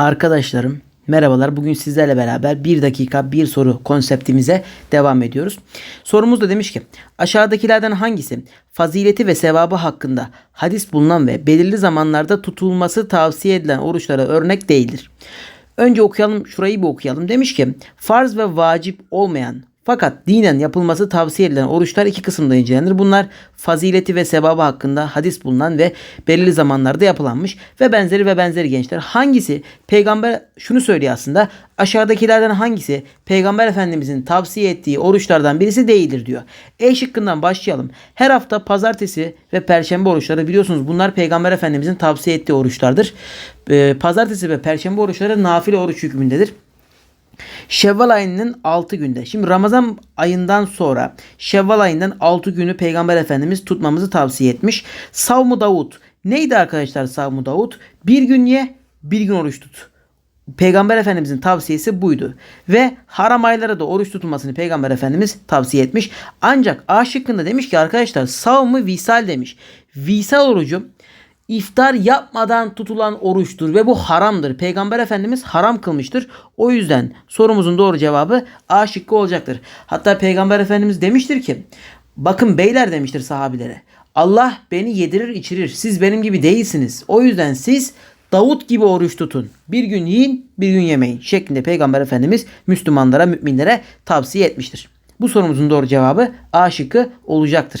Arkadaşlarım merhabalar. Bugün sizlerle beraber bir dakika bir soru konseptimize devam ediyoruz. Sorumuz da demiş ki aşağıdakilerden hangisi fazileti ve sevabı hakkında hadis bulunan ve belirli zamanlarda tutulması tavsiye edilen oruçlara örnek değildir. Önce okuyalım şurayı bir okuyalım. Demiş ki farz ve vacip olmayan fakat dinen yapılması tavsiye edilen oruçlar iki kısımda incelenir. Bunlar fazileti ve sevabı hakkında hadis bulunan ve belirli zamanlarda yapılanmış ve benzeri ve benzeri gençler. Hangisi peygamber şunu söylüyor aslında aşağıdakilerden hangisi peygamber efendimizin tavsiye ettiği oruçlardan birisi değildir diyor. E şıkkından başlayalım. Her hafta pazartesi ve perşembe oruçları biliyorsunuz bunlar peygamber efendimizin tavsiye ettiği oruçlardır. Ee, pazartesi ve perşembe oruçları nafile oruç hükmündedir. Şevval ayının 6 günde. Şimdi Ramazan ayından sonra Şevval ayından 6 günü Peygamber Efendimiz tutmamızı tavsiye etmiş. Savmu Davud. Neydi arkadaşlar Savmu Davud? Bir gün ye, bir gün oruç tut. Peygamber Efendimizin tavsiyesi buydu. Ve haram aylara da oruç tutulmasını Peygamber Efendimiz tavsiye etmiş. Ancak A şıkkında demiş ki arkadaşlar savmı visal demiş. Visal orucu iftar yapmadan tutulan oruçtur ve bu haramdır. Peygamber Efendimiz haram kılmıştır. O yüzden sorumuzun doğru cevabı A şıkkı olacaktır. Hatta Peygamber Efendimiz demiştir ki bakın beyler demiştir sahabilere. Allah beni yedirir içirir. Siz benim gibi değilsiniz. O yüzden siz Davut gibi oruç tutun. Bir gün yiyin, bir gün yemeyin şeklinde Peygamber Efendimiz Müslümanlara, müminlere tavsiye etmiştir. Bu sorumuzun doğru cevabı A şıkkı olacaktır.